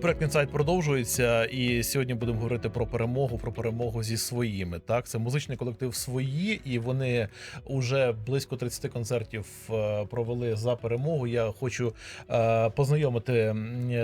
Проект інсайт продовжується, і сьогодні будемо говорити про перемогу, про перемогу зі своїми. Так, це музичний колектив свої, і вони вже близько 30 концертів е, провели за перемогу. Я хочу е, познайомити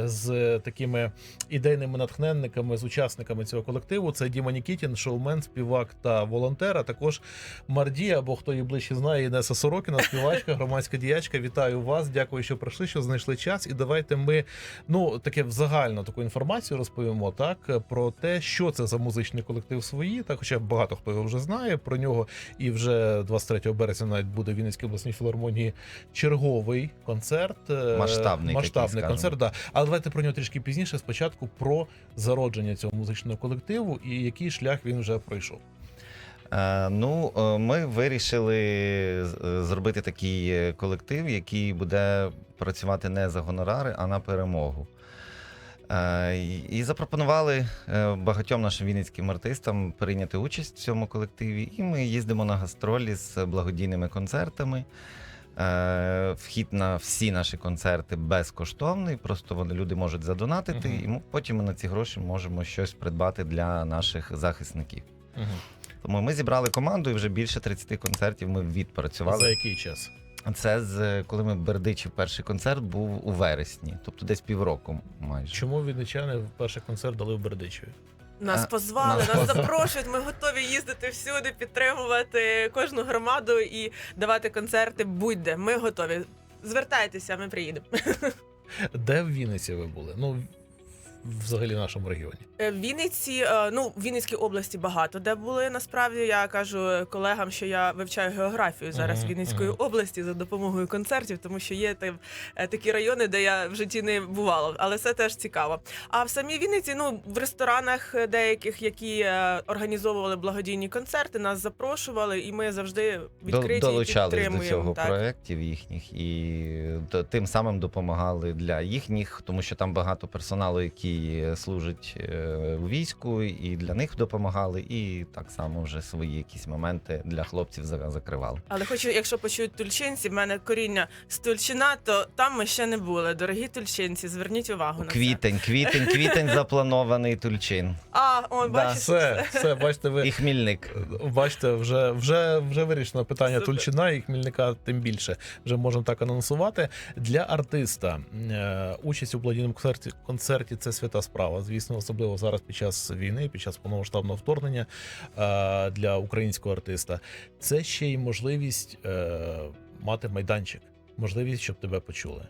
з такими ідейними натхненниками, з учасниками цього колективу. Це Діма Нікітін, шоумен, співак та волонтер. А також Мардія, або хто її ближче знає, Інеса Сорокіна, співачка, громадська діячка. Вітаю вас! Дякую, що прийшли, що знайшли час. І давайте ми ну таке в загальну таку інформацію розповімо так про те, що це за музичний колектив свої. Так, хоча багато хто його вже знає про нього. І вже 23 березня навіть буде в Вінницькій обласній філармонії черговий концерт. е, Масштабний масштабний такий, концерт. Да. Але давайте про нього трішки пізніше. Спочатку про зародження цього музичного колективу і який шлях він вже пройшов. Е, Ну, е, ми вирішили е, зробити такий е, колектив, який буде працювати не за гонорари, а на перемогу. Е, і- І запропонували е, багатьом нашим вінницьким артистам прийняти участь в цьому колективі. І ми їздимо на гастролі з благодійними концертами. Е, Вхід на всі наші концерти безкоштовний, просто вони люди можуть задонатити, Мгм. і ми- потім ми на ці гроші можемо щось придбати для наших захисників. Угу. Тому ми зібрали команду і вже більше 30 концертів ми відпрацювали. За який час? Це з коли ми Бердичів перший концерт був у вересні, тобто десь півроку майже. Чому вінничани перший концерт дали в Бердичеві? Нас А, позвали, нас нас позвали. запрошують. Ми готові їздити всюди, підтримувати кожну громаду і давати концерти. Будь-де. Ми готові. Звертайтеся, ми приїдемо. Де в Вінниці ви були? Ну, взагалі в нашому регіоні. Е, В Вінниці, е, ну в Вінницькій області багато де були. Насправді я кажу колегам, що я вивчаю географію зараз Мгм, Вінницької мгм. області за допомогою концертів, тому що є там е, такі райони, де я в житті не бувала, але це теж цікаво. А в самій Вінниці, ну в ресторанах деяких, які організовували благодійні концерти, нас запрошували, і ми завжди відкриті і долучались до цього так. проєктів їхніх і тим самим допомагали для їхніх, тому що там багато персоналу, який служить е, у війську, і для них допомагали, і так само вже свої якісь моменти для хлопців закривали. Але хочу, якщо почують тульчинці, в мене коріння з Тульчина, то там ми ще не були. Дорогі тульчинці, зверніть увагу на це. Квітень, квітень, квітень запланований Тульчин А, он Да. бачиш. Все, все, бачите, ви і Хмільник. бачите, вже, вже, вже вирішено питання Супер. Тульчина і Хмільника, тим більше. Вже можемо так анонсувати. Для артиста е, участь у благодійному концерті, концерті це свята справа. Звісно, особливо зараз під час війни, під час повномасштабного вторгнення е, для українського артиста. Це ще й можливість е, мати майданчик, можливість, щоб тебе почули.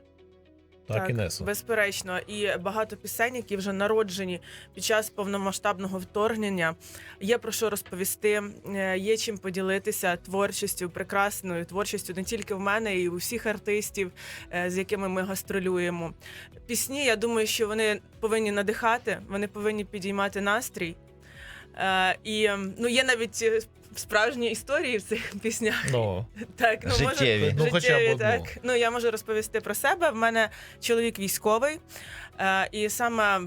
Так, Інесо. безперечно, і багато пісень, які вже народжені під час повномасштабного вторгнення. Є про що розповісти, е, є чим поділитися творчістю, прекрасною творчістю не тільки в мене, і у всіх артистів, е, з якими ми гастролюємо. Пісні, я думаю, що вони повинні надихати, вони повинні підіймати настрій. Е, І ну є навіть е, справжні історії в цих піснях. Ну, Так, ну Життєві. Ну, хоча б одну. так. Ну я можу розповісти про себе. В мене чоловік військовий, е, і саме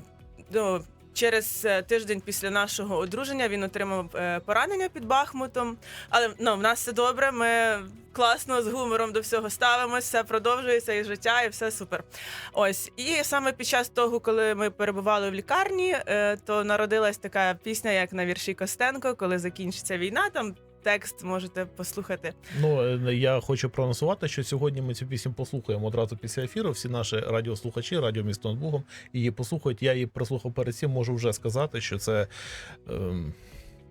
ну, через е, тиждень після нашого одруження він отримав е, поранення під Бахмутом. Але ну, в нас все добре. Ми класно з гумором до всього ставимося, все продовжується і життя, і все супер. Ось і саме під час того, коли ми перебували в лікарні, е, то народилась така пісня, як на вірші Костенко, коли закінчиться війна. Там текст можете послухати. Ну е, я хочу проанонсувати, що сьогодні ми цю пісню послухаємо одразу після ефіру. Всі наші радіослухачі, радіо місто над Богом її послухають. Я її прослухав перед цим, можу вже сказати, що це ем,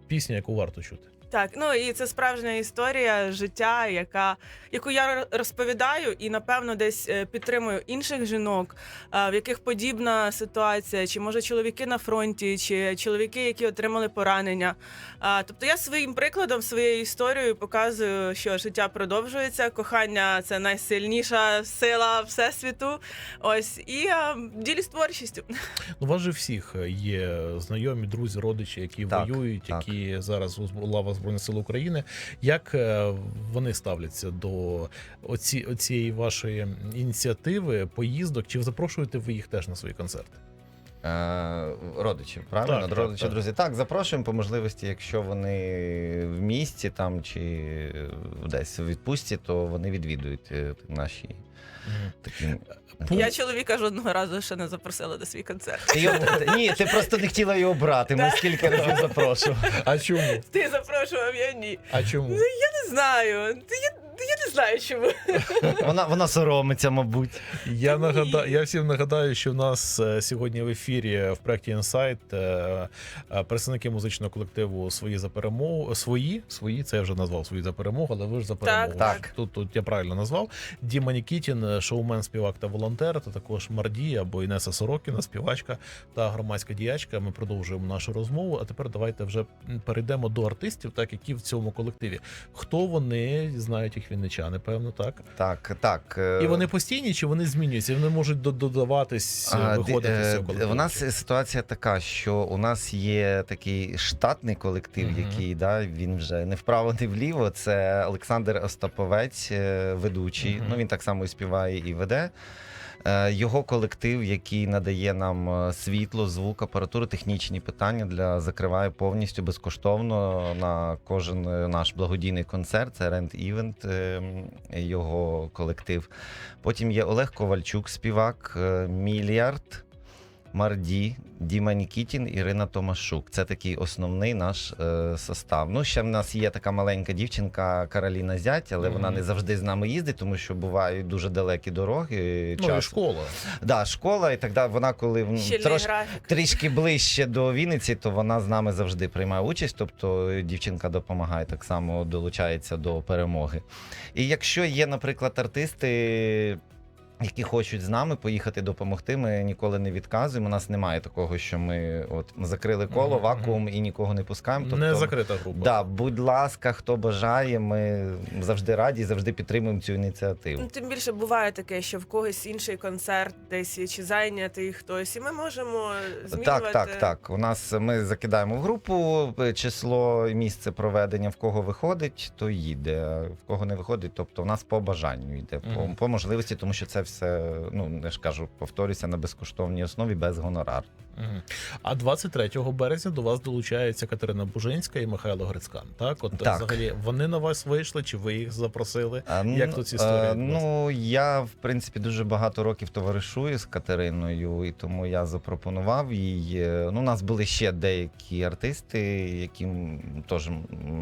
пісня, яку варто чути. Так, ну і це справжня історія життя, яка яку я розповідаю, і напевно десь е, підтримую інших жінок, е, в яких подібна ситуація, чи може чоловіки на фронті, чи чоловіки, які отримали поранення. Тобто я своїм прикладом, своєю історією показую, що життя продовжується, кохання це найсильніша сила всесвіту. Ось і е, ділюсь творчістю. Ну, у вас же всіх є знайомі, друзі, родичі, які Так, воюють, так. які зараз у лава Збройних сил України. Як е, вони ставляться до оці, оцієї вашої ініціативи, поїздок? Чи запрошуєте ви їх теж на свої концерти? Е, родичів, правильно? Так, так, родичі, так. друзі. Так, запрошуємо по можливості, якщо вони в місті там чи десь у відпустці, то вони відвідують е, наші такі. Я чоловіка жодного разу ще не запросила на свій концерт. Його- ні, ти просто не хотіла його брати. Ми скільки разів запрошували. А чому? Ти запрошував, я ні. А чому? Я Не знаю. Я, я не знаю, чому. Вона, вона соромиться, мабуть. Я нагадаю, я всім нагадаю, що в нас е, сьогодні в ефірі в проєкті Інсайт е, е, представники музичного колективу свої за перемогу. Свої, свої, це я вже назвав свої за перемогу, але ви ж за перемогу. так. Тут, тут я правильно назвав. Діма Нікітін, е, шоумен, співак та волонтер, та також Марді або Інеса Сорокіна, співачка та громадська діячка. Ми продовжуємо нашу розмову. А тепер давайте вже перейдемо до артистів, так які в цьому колективі. Хто вони знають їх вінничани, певно, так. Так, так. е, І вони постійні чи вони змінюються? Вони можуть додаватись, А, виходити е, з цього колективу. У нас ситуація така, що у нас є такий штатний колектив, угу. який да, він вже не вправо, не вліво. Це Олександр Остаповець, е, ведучий. Угу. Ну він так само і співає і веде. Е, Його колектив, який надає нам е, світло, звук, апаратуру, технічні питання для закриває повністю безкоштовно на кожен е, наш благодійний концерт. Це Rent Івент, його колектив. Потім є Олег Ковальчук, співак, Мільярд, Марді, Діма Нікітін, Ірина Томашук. Це такий основний наш е, состав. Ну, ще в нас є така маленька дівчинка Кароліна Зять, але вона не завжди з нами їздить, тому що бувають дуже далекі дороги. ну, і школа. Да, школа, і так далі. Вона коли трош, трішки ближче до Вінниці, то вона з нами завжди приймає участь. Тобто дівчинка допомагає так само долучається до перемоги. І якщо є, наприклад, артисти. Які хочуть з нами поїхати допомогти, ми ніколи не відказуємо. У нас немає такого, що ми от закрили коло, вакуум і нікого не пускаємо. Тобто, Не закрита група. да, будь ласка, хто бажає, ми завжди раді, завжди підтримуємо цю ініціативу. Ну, тим більше буває таке, що в когось інший концерт десь чи зайнятий хтось, і ми можемо змінювати. Так, так, так. У нас ми закидаємо в групу е, число і місце проведення, в кого виходить, то їде. В кого не виходить, тобто у нас по бажанню йде, по, по можливості, тому що це все, ну я ж кажу, повторюся на безкоштовній основі без гонорару. А 23 березня до вас долучається Катерина Бужинська і Михайло Грицькан. Так, от Так. взагалі вони на вас вийшли, чи ви їх запросили? А, Як ну, тут ці історії е. Ну я в принципі дуже багато років товаришую з Катериною, і тому я запропонував їй. е, Ну, у нас були ще деякі артисти, яким теж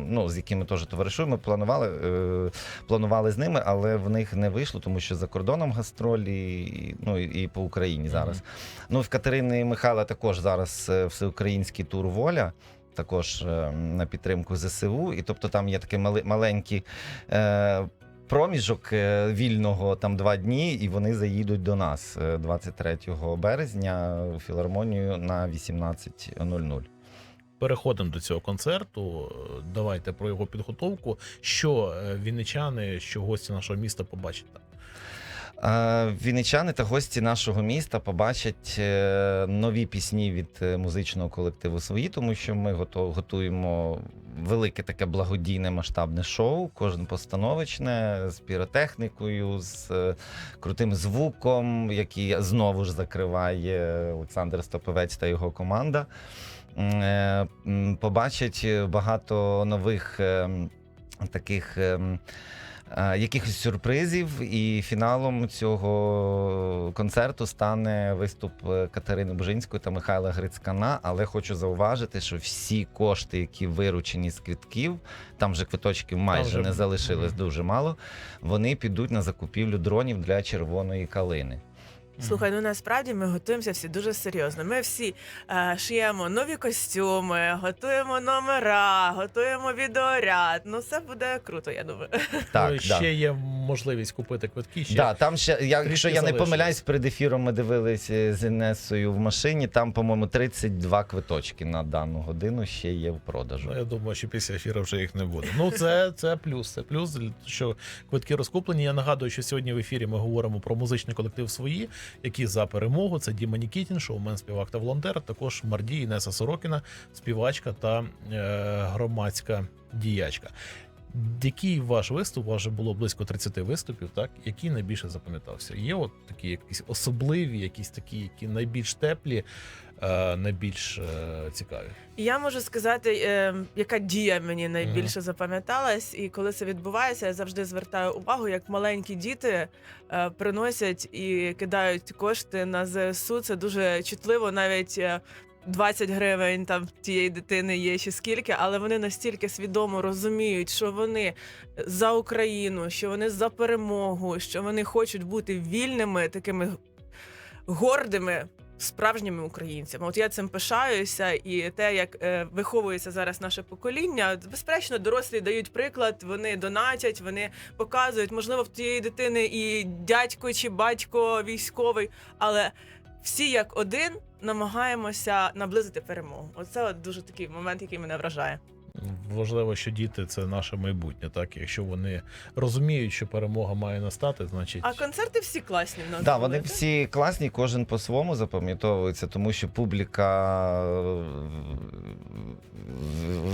ну з якими теж товаришуємо. Планували, е, планували з ними, але в них не вийшло, тому що за кордоном гастролі, і, ну і, по Україні зараз. Ну в Катерини і Михайла також зараз е, всеукраїнський тур воля. Також е, на підтримку ЗСУ, і тобто там є такий мали, маленький е, проміжок е, вільного там два дні, і вони заїдуть до нас е, 23 березня в філармонію на 18.00. Переходимо до цього концерту. Давайте про його підготовку. Що вінничани, що гості нашого міста побачать там? Вінничани та гості нашого міста побачать е, нові пісні від е, музичного колективу свої, тому що ми готуємо велике таке благодійне масштабне шоу, кожен постановочне з піротехнікою, з е, крутим звуком, який знову ж закриває Олександр Стоповець та його команда. Побачать багато нових е, таких. Е, якихось сюрпризів, і фіналом цього концерту стане виступ е, Катерини Бужинської та Михайла Грицькана. Але хочу зауважити, що всі кошти, які виручені з квитків, там вже квиточків майже вже- не залишилось дуже мало. Вони підуть на закупівлю дронів для червоної калини. Слухай, ну насправді ми готуємося всі дуже серйозно. Ми всі е, шиємо нові костюми, готуємо номера, готуємо відеоряд. Ну, все буде круто, я думаю. Так, ну, і да. ще є можливість купити квитки. Ще Да, там ще, я, якщо я не залишилось. помиляюсь, перед ефіром ми дивилися з Інесою в машині. Там, по-моєму, 32 квиточки на дану годину ще є в продажу. Ну, я думаю, що після ефіру вже їх не буде. Ну, це, це плюс. Це плюс, що квитки розкуплені. Я нагадую, що сьогодні в ефірі ми говоримо про музичний колектив свої, які за перемогу. Це Діма Нікітін, шоумен, співак та волонтер. Також Марді Інеса Сорокіна, співачка та е, громадська діячка. Який ваш виступ? У вас вже було близько 30 виступів, так? Який найбільше запам'ятався? Є от такі якісь особливі, якісь такі, які найбільш теплі, е, найбільш е, цікаві. Я можу сказати, е, яка дія мені найбільше запам'яталась, і коли це відбувається, я завжди звертаю увагу, як маленькі діти приносять і кидають кошти на ЗСУ. Це дуже чутливо, навіть. Е, 20 гривень там тієї дитини є чи скільки, але вони настільки свідомо розуміють, що вони за Україну, що вони за перемогу, що вони хочуть бути вільними, такими гордими справжніми українцями. От я цим пишаюся, і те, як е, виховується зараз наше покоління, безперечно, дорослі дають приклад, вони донатять, вони показують, можливо, в тієї дитини і дядько чи батько військовий, але всі як один намагаємося наблизити перемогу. Оце от дуже такий момент, який мене вражає. Важливо, що діти це наше майбутнє. Так, якщо вони розуміють, що перемога має настати, значить А концерти всі класні в нас. Да, були, вони так? всі класні, кожен по-своєму запам'ятовується, тому що публіка е,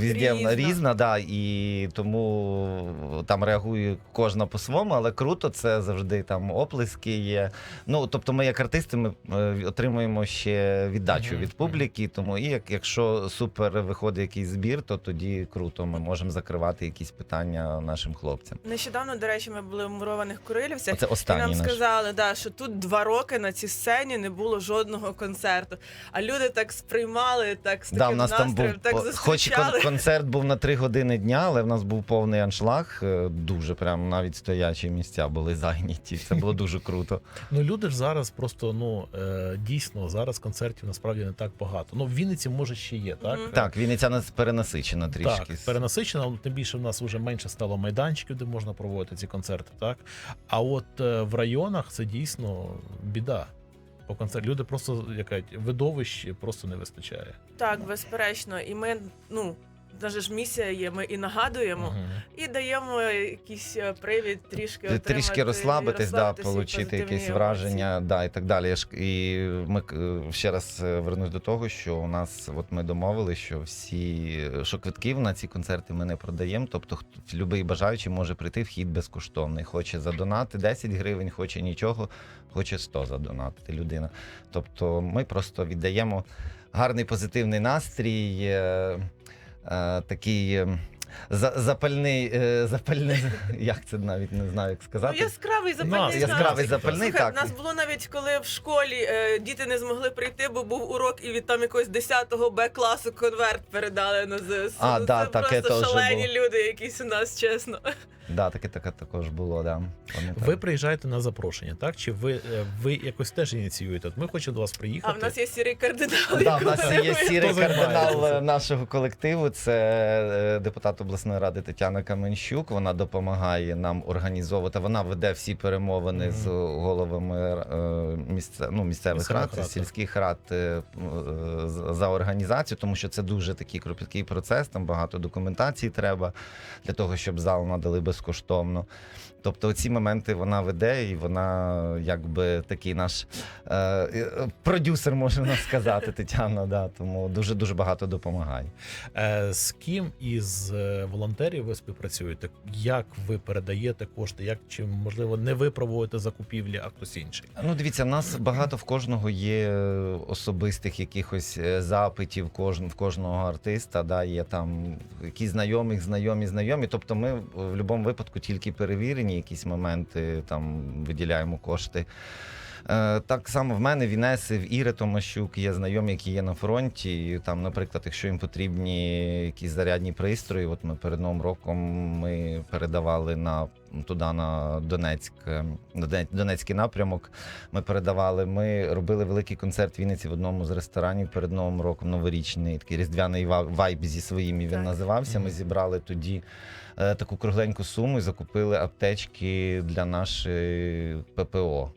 Різна. різна, да, і тому там реагує кожна по-своєму, але круто, це завжди там оплески є. Ну, тобто, ми як артисти ми е, отримуємо ще віддачу Мгм, від публіки, тому і як, якщо супер виходить якийсь збір, то тоді круто, ми можемо закривати якісь питання нашим хлопцям. Нещодавно, до речі, ми були в мурованих Курилівцях. Оце І нам наш. сказали, да, що тут два роки на цій сцені не було жодного концерту. А люди так сприймали, так з Да, таким нас там був так хоч зустрічали. кон- концерт був на три години дня, але в нас був повний аншлаг. е, Дуже прям навіть стоячі місця були зайняті. Це було дуже круто. Ну люди ж зараз просто ну е, дійсно зараз концертів насправді не так багато. Ну в Вінниці може ще є, так Так, Вінниця нас перенасичена трішки. Так, перенасичена, але тим більше в нас вже менше стало майданчиків, де можна проводити ці концерти. Так а от е, в районах це дійсно біда. По концерт люди просто яка видовищ просто не вистачає. Так, безперечно. І ми, ну, навіть ж місія є, ми і нагадуємо, і даємо якийсь е, привід трішки отримати, Трішки розслабитись, да, отримати якісь враження, да, і так далі. І ми е, ще раз е, вернусь до того, що у нас, от ми домовили, що всі що квитків на ці концерти ми не продаємо. Тобто, любий бажаючий може прийти, вхід безкоштовний. Хоче задонати 10 гривень, хоче нічого, хоче 100 задонатити людина. Тобто, ми просто віддаємо гарний позитивний настрій. Е, Такий е, за- запальний, е, запальний, як це навіть не знаю, як Ну, яскравий запальний. Яскравий запальний, Слухай, так. нас було навіть коли в школі е, діти не змогли прийти, бо був урок, і від там якогось 10-го Б класу конверт передали на ЗСУ. А, Ну, да, це так, просто шалені було. люди, якісь у нас, чесно. Да, таке таке також було, да. Пам'ятаю. Ви приїжджаєте на запрошення, так? Чи ви, е, ви якось теж ініціюєте? От ми хочемо до вас приїхати. А в нас є сірий кардинал. Да, в нас є сірий кардинал нашого колективу. Це е, депутат обласної ради Тетяна Каменщук. Вона допомагає нам організовувати. Вона веде всі перемовини Мгм. з головами е, місце, ну, місцевих Місцевих рад, рад, сільських рад за організацію, тому що це дуже такий кропіткий процес. Там багато документації треба для того, щоб зал надали безкоштовно. Тобто ці моменти вона веде, і вона якби такий наш е, е, продюсер, можна сказати, Тетяна. Да, тому дуже дуже багато допомагає. Е, з ким із е, волонтерів ви співпрацюєте? Як ви передаєте кошти? Як чи можливо не ви проводите закупівлі, а хтось інший? Ну, дивіться, в нас багато в кожного є особистих якихось е, запитів кожн, в кожного артиста. Да, є там якісь знайомі, знайомі, знайомі. Тобто, ми в будь-якому випадку тільки перевірені якісь моменти, там виділяємо кошти. Е, Так само в мене в Інеси, в Іри Томащук є знайомі, які є на фронті. І там, наприклад, якщо їм потрібні якісь зарядні пристрої, от ми перед новим роком ми передавали на туди на Донецьк, е, Донецький напрямок. Ми передавали. Ми робили великий концерт в Вінниці в одному з ресторанів перед новим роком. Новорічний такий різдвяний вайб зі своїм. Він Так. називався. Ми зібрали тоді. Е, Таку кругленьку суму і закупили аптечки для нашої ППО.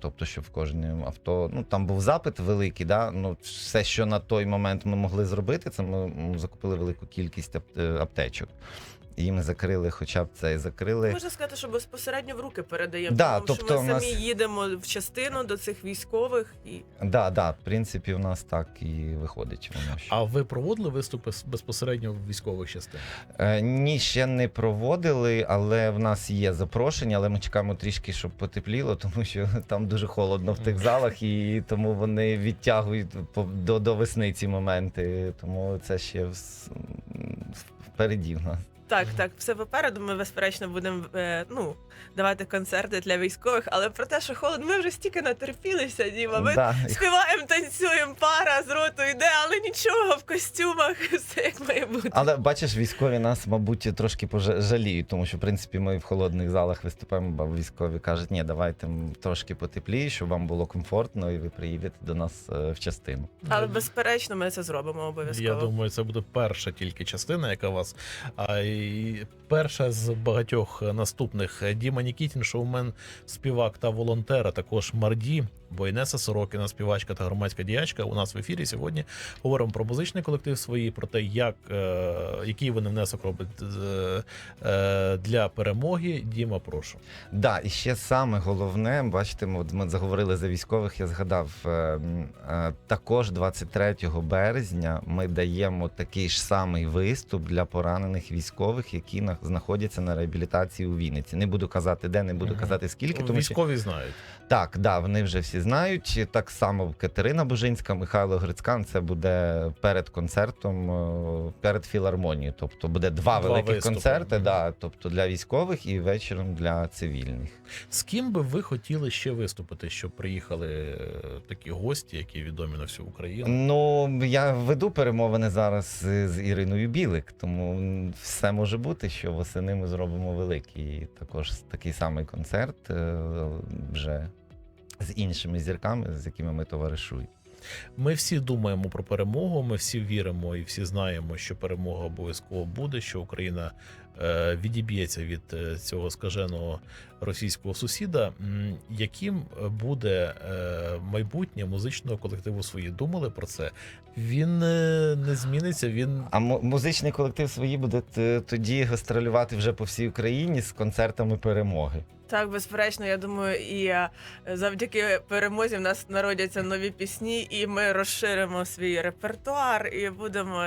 Тобто, що в кожному авто ну там був запит великий. Да? Ну, все, що на той момент ми могли зробити, це ми закупили велику кількість е, аптечок. Їм закрили, хоча б це і закрили. Можна сказати, що безпосередньо в руки передаємо. Да, тому тобто що ми нас- самі їдемо в частину до цих військових і Да, да, в принципі, у нас так і виходить. Воно що. А ви проводили виступи безпосередньо в військових частинах? Е, ні, ще не проводили, але в нас є запрошення, але ми чекаємо трішки, щоб потепліло, тому що там дуже холодно в тих залах, і тому вони відтягують до, до весни ці моменти. Тому це ще вс- впереді в нас. Так, так, все попереду. Ми безперечно будемо е, ну давати концерти для військових, але про те, що холодно, ми вже стільки натерпілися, Діма. Ми Да, співаємо, танцюємо, пара з роту йде, але нічого в костюмах, все як має бути. Але бачиш, військові нас, мабуть, трошки пожа- жаліють, тому що в принципі ми в холодних залах виступаємо, бо військові кажуть, ні, давайте м, трошки потепліше, щоб вам було комфортно, і ви приїдете до нас е, в частину. Але безперечно, ми це зробимо обов'язково. Я думаю, це буде перша тільки частина, яка вас. А і перша з багатьох наступних. Діма Нікітін, шоумен, співак та волонтер, а також Марді, Бойнеса Сорокіна, співачка та громадська діячка. У нас в ефірі сьогодні говоримо про музичний колектив свої, про те, як е, який вони внесок роблять е, е, для перемоги. Діма, прошу. Да, і ще саме головне, бачите, ми, ми заговорили за військових. Я згадав е, е, також 23 березня ми даємо такий ж самий виступ для поранених військових, які на, знаходяться на реабілітації у Вінниці. Не буду казати, де, не буду казати скільки, тому що Військові знають. так, да, вони вже всі знають. Так само Катерина Божинська, Михайло Грицькан. Це буде перед концертом, е, перед філармонією. Тобто буде два, Два великих виступи. концерти, да, тобто для військових і вечором для цивільних. З ким би ви хотіли ще виступити, щоб приїхали е, такі гості, які відомі на всю Україну? Ну, я веду перемовини зараз з з Іриною Білик, тому все може бути, що восени ми зробимо великий також такий самий концерт е, вже з іншими зірками, з якими ми товаришуємо. Ми всі думаємо про перемогу. Ми всі віримо і всі знаємо, що перемога обов'язково буде, що Україна відіб'ється від е, цього скаженого російського сусіда. Яким буде е, майбутнє музичного колективу свої? Думали про це? Він е, не зміниться. Він А музичний колектив свої буде тоді гастролювати вже по всій Україні з концертами перемоги. Так, безперечно, я думаю, і е, завдяки перемозі в нас народяться нові пісні, і ми розширимо свій репертуар і будемо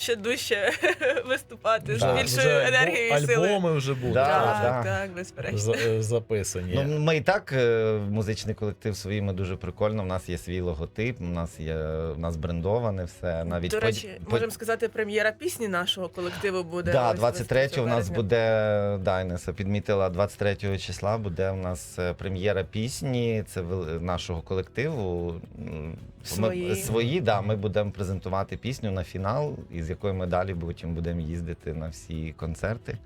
ще дужче виступати з більшою вже енергією і сили. альбоми вже будуть Да, Так, да. так, безперечно. за- е, записані. Ну, ми і так е, музичний колектив свій ми дуже прикольно. У нас є свій логотип, у нас є у нас брендоване все. Навіть До речі, по- можемо сказати, прем'єра пісні нашого колективу буде. Да, ось 23 у нас 23 буде да, Інеса підмітила 23 числа. Буде у нас е, прем'єра пісні. Це вел- нашого колективу. М, Свої. Ми, свої, да, ми будемо презентувати пісню на фінал, із якою ми далі потім будемо їздити на всі концерти.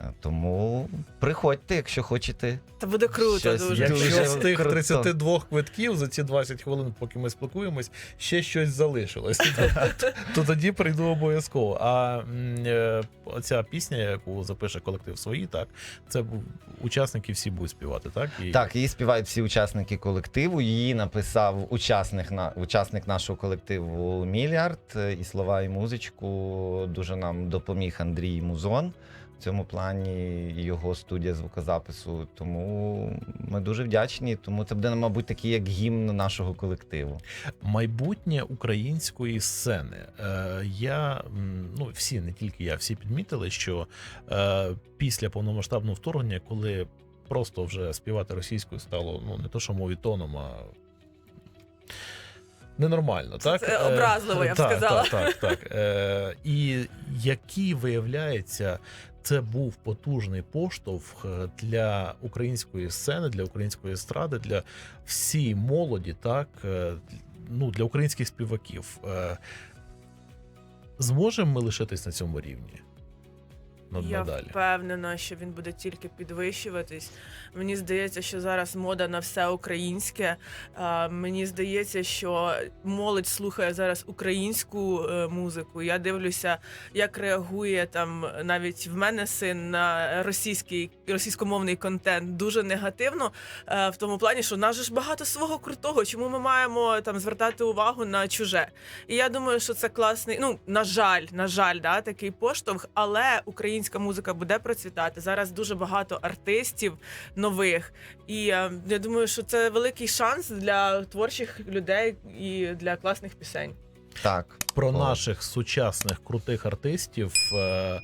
Е, Тому приходьте, якщо хочете. Та буде круто Щось дуже. Якщо Дуже з тих круто. 32 квитків за ці 20 хвилин, поки ми спілкуємось, ще щось залишилось, то, то тоді прийду обов'язково. А е, ця пісня, яку запише колектив свої, так це учасники всі будуть співати, так? І Так, її співають всі учасники колективу. Її написав учасник на учасник нашого колективу Мільярд. е, І слова, і музичку дуже нам допоміг Андрій Музон. В цьому плані його студія звукозапису. Тому ми дуже вдячні. Тому це буде, мабуть, такий як гімн нашого колективу. майбутнє української сцени. Е, я ну всі, не тільки я, всі підмітили, що е, після повномасштабного вторгнення, коли просто вже співати російською стало ну не то, що мовітоном, а Ненормально, так? це Е, образливо, я б так, сказала. Так, так, так. Е, і який, виявляється, це був потужний поштовх е, для української сцени, для української естради, для всієї молоді, так, е, ну, для українських співаків. Е, Зможемо ми лишитись на цьому рівні? Над- Я Надалі. впевнена, що він буде тільки підвищуватись. Мені здається, що зараз мода на все українське. Мені здається, що молодь слухає зараз українську е, музику. Я дивлюся, як реагує там навіть в мене син на російський російськомовний контент дуже негативно. е, в тому плані, що в нас же ж багато свого крутого. Чому ми маємо там звертати увагу на чуже? І я думаю, що це класний. Ну на жаль, на жаль, да, такий поштовх, але українська українська музика буде процвітати. Зараз дуже багато артистів нових, і е, я думаю, що це великий шанс для творчих людей і для класних пісень. Так. Про О. наших сучасних крутих артистів е,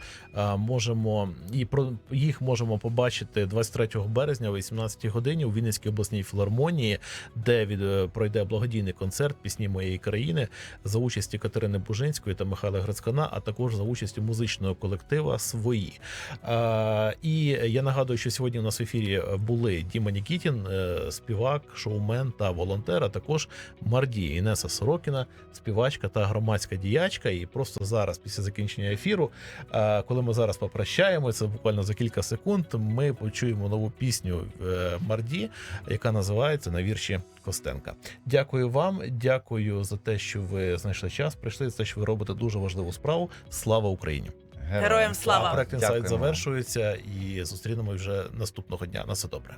можемо і про їх можемо побачити 23 березня о 18 годині у Вінницькій обласній філармонії, де від е, пройде благодійний концерт пісні моєї країни за участі Катерини Бужинської та Михайла Грицькана, а також за участю музичного колектива свої. Е, і я нагадую, що сьогодні у нас в ефірі були Діма Нікітін, е, співак, шоумен та волонтер, а також Марді Інеса Сорокіна, співачка та громадська діячка. І просто зараз, після закінчення ефіру, е, коли ми зараз попрощаємося, буквально за кілька секунд, ми почуємо нову пісню е, Марді, яка називається на вірші Костенка. Дякую вам, дякую за те, що ви знайшли час. Прийшли за те, що ви робите дуже важливу справу. Слава Україні! Героям слава! Проект інсайт завершується і зустрінемо вже наступного дня. На все добре.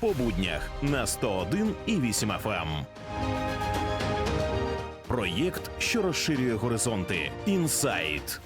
по буднях на 101 і 8 FM. Проєкт, що розширює горизонти. Інсайт.